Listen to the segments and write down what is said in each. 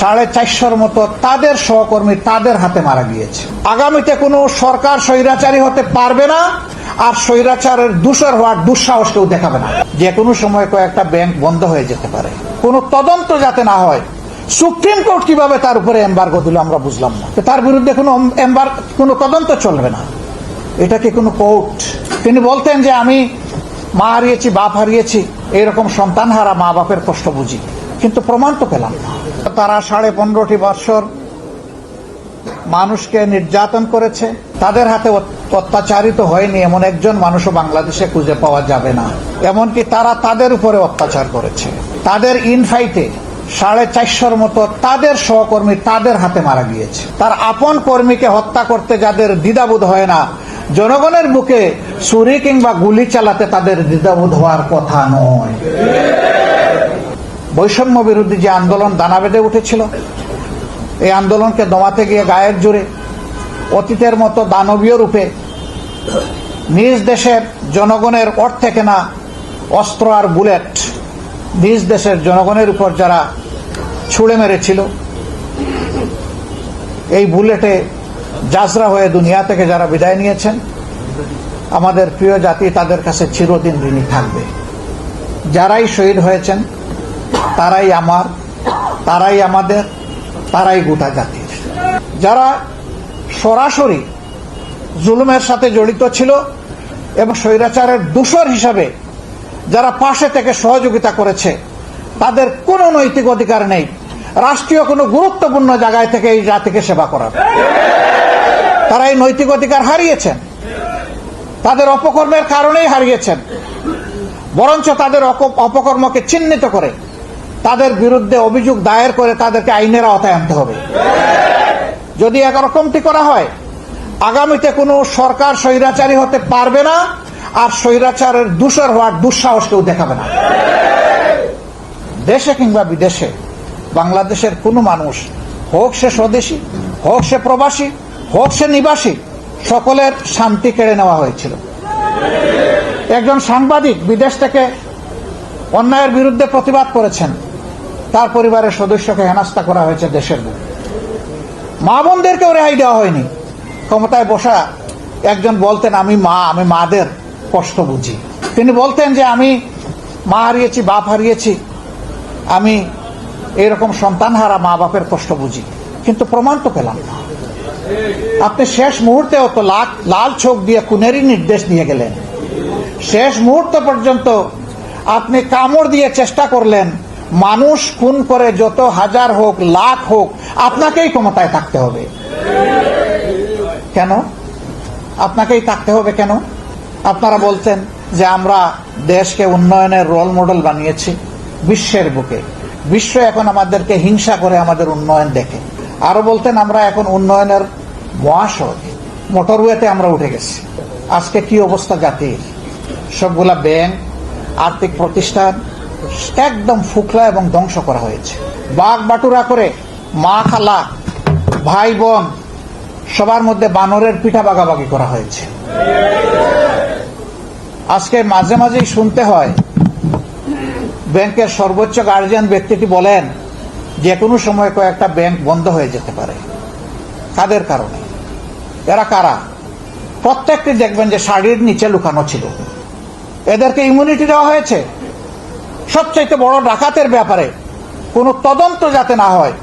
সাড়ে চারশোর মতো তাদের সহকর্মী তাদের হাতে মারা গিয়েছে। আগামীতে কোনো সরকার স্বৈরাচারী হতে পারবে না, আর স্বৈরাচারের দূষর হওয়ার দুঃসাহস কেউ দেখাবে না। যে কোনো সময় কয়েকটা ব্যাংক বন্ধ হয়ে যেতে পারে। কোনো তদন্ত যাতে না হয়, সুপ্রিম কোর্ট কীভাবে তার উপরে এম্বার্গো দিল আমরা বুঝলাম না। তার বিরুদ্ধে কোনো এম্বার, কোনো তদন্ত চলবে না। এটা কি কোনো কোর্ট? তিনি বলতেন যে আমি মা হারিয়েছি, বাপ হারিয়েছি এইরকম সন্তান হারা মা বাপের কষ্ট বুঝি। কিন্তু প্রমাণ তো পেলাম তারা সাড়ে পনেরোটি বৎসর মানুষকে নির্যাতন করেছে। তাদের হাতে অত্যাচারিত হয়নি এমন একজন মানুষও বাংলাদেশে খুঁজে পাওয়া যাবে না। এমনকি তারা তাদের উপরে অত্যাচার করেছে। তাদের ইনফাইটে সাড়ে চারশোর মতো তাদের সহকর্মী তাদের হাতে মারা গিয়েছে। তার আপন কর্মীকে হত্যা করতে যাদের দ্বিধাবোধ হয় না, জনগণের বুকে ছুরি কিংবা গুলি চালাতে তাদের দ্বিধাবোধ হওয়ার কথা নয়। বৈষম্য বিরোধী যে আন্দোলন দানা বেঁধে উঠেছিল, এই আন্দোলনকে দমাতে গিয়ে গায়ের জোরে অতীতের মতো দানবীয় রূপে নিজ দেশের জনগণের অর্থে কেনা অস্ত্র আর বুলেট নিজ দেশের জনগণের উপর যারা ছুড়ে মেরেছিল, এই বুলেটে যাজরা হয়ে দুনিয়া থেকে যারা বিদায় নিয়েছেন, আমাদের প্রিয় জাতি তাদের কাছে চিরদিন ঋণী থাকবে। যারাই শহীদ হয়েছেন তারাই আমার, তারাই আমাদের, তারাই গোটা জাতির। যারা সরাসরি জুলুমের সাথে জড়িত ছিল এবং স্বৈরাচারের দূষর হিসাবে যারা পাশে থেকে সহযোগিতা করেছে, তাদের কোনো নৈতিক অধিকার নেই। রাষ্ট্রীয় কোনো গুরুত্বপূর্ণ জায়গায় থেকে এই জাতিকে সেবা করার। তারা এই নৈতিক অধিকার হারিয়েছেন। তাদের অপকর্মের কারণেই হারিয়েছেন। বরঞ্চ তাদের অপকর্মকে চিহ্নিত করে তাদের বিরুদ্ধে অভিযোগ দায়ের করে তাদেরকে আইনের আওতায় আনতে হবে। যদি একরকমটি করা হয়, আগামীতে কোনো সরকার স্বৈরাচারী হতে পারবে না, আর স্বৈরাচারের দূষর হওয়ার দুঃসাহস কেউ দেখাবে না। দেশে কিংবা বিদেশে, বাংলাদেশের কোনো মানুষ, হোক সে স্বদেশী, হোক সে প্রবাসী, হোক সে নিবাসী, সকলের শান্তি কেড়ে নেওয়া হয়েছিল। একজন সাংবাদিক বিদেশ থেকে অন্যায়ের বিরুদ্ধে প্রতিবাদ করেছেন। তার পরিবারের সদস্যকে হেনাস্তা করা হয়েছে দেশের বুকে। মা বোনদেরকেও রেহাই দেওয়া হয়নি। ক্ষমতায় বসা একজন বলতেন, আমি মা, আমি মাদের কষ্ট বুঝি। তিনি বলতেন যে, আমি মা হারিয়েছি, বাপ হারিয়েছি, আমি এরকম সন্তান হারা মা বাপের কষ্ট বুঝি। কিন্তু প্রমাণ তো পেলাম না। আপনি শেষ মুহূর্তে অত লাল চোখ দিয়ে খুনেরই নির্দেশ দিয়ে গেলেন। শেষ মুহূর্ত পর্যন্ত আপনি কামড় দিয়ে চেষ্টা করলেন মানুষ খুন করে যত হাজার হোক, লাখ হোক, আপনাকেই ক্ষমতায় থাকতে হবে। কেন? আপনাকেই থাকতে হবে কেন? আপনারা বলতেন যে আমরা দেশকে উন্নয়নের রোল মডেল বানিয়েছি বিশ্বের বুকে। বিশ্ব এখন আমাদেরকে হিংসা করে আমাদের উন্নয়ন দেখে। আরও বলতেন, আমরা এখন উন্নয়নের মহাসড়ক মোটরওয়েতে আমরা উঠে গেছি। আজকে কি অবস্থা জাতির? সবগুলা ব্যাংক, আর্থিক প্রতিষ্ঠান একদম ফুকলা এবং ধ্বংস করা হয়েছে। বাঘ বাটুরা করে মা খালা, ভাই বোন, সবার মধ্যে বানরের পিঠা বাগাবাগি করা হয়েছে। আজকে মাঝে মাঝেই শুনতে হয়, ব্যাংকের সর্বোচ্চ গার্জিয়ান ব্যক্তিটি বলেন, যে কোনো সময় কয়েকটা ব্যাংক বন্ধ হয়ে যেতে পারে। কাদের কারণে? এরা কারা? প্রত্যেকটি দেখবেন যে শাড়ির নিচে লুকানো ছিল। এদেরকে ইমিউনিটি দেওয়া হয়েছে? সবচাইতে বড় ডাকাতের ব্যাপারে কোনো তদন্ত যাতে না হয়,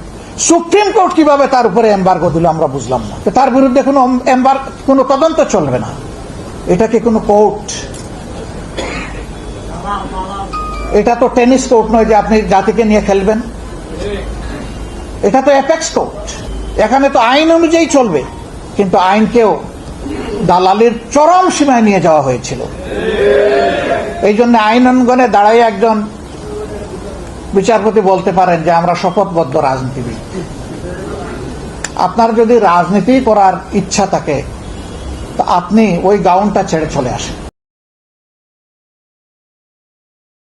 সুপ্রিম কোর্ট কীভাবে তার উপরে এম্বার্গো দিল আমরা বুঝলাম না। তার বিরুদ্ধে কোনো এম্বার কোনো তদন্ত চলবে না। এটা কি কোনো কোর্ট? এটা তো টেনিস কোর্ট নয় যে আপনি জাতিকে নিয়ে খেলবেন। এটা তো অ্যাপেক্স কোর্ট। এখানে তো আইন অনুযায়ী চলবে। কিন্তু আইনকেও দালালির চরম সীমায় নিয়ে যাওয়া হয়েছিল। এই জন্য আইন অঙ্গনে দাঁড়াই একজন বিচারপতি বলতে পারেন যে আমরা শপথবদ্ধ রাজনীতিবিদ। আপনার যদি রাজনীতি করার ইচ্ছা থাকে, তো আপনি ওই গাউনটা ছেড়ে চলে আসেন।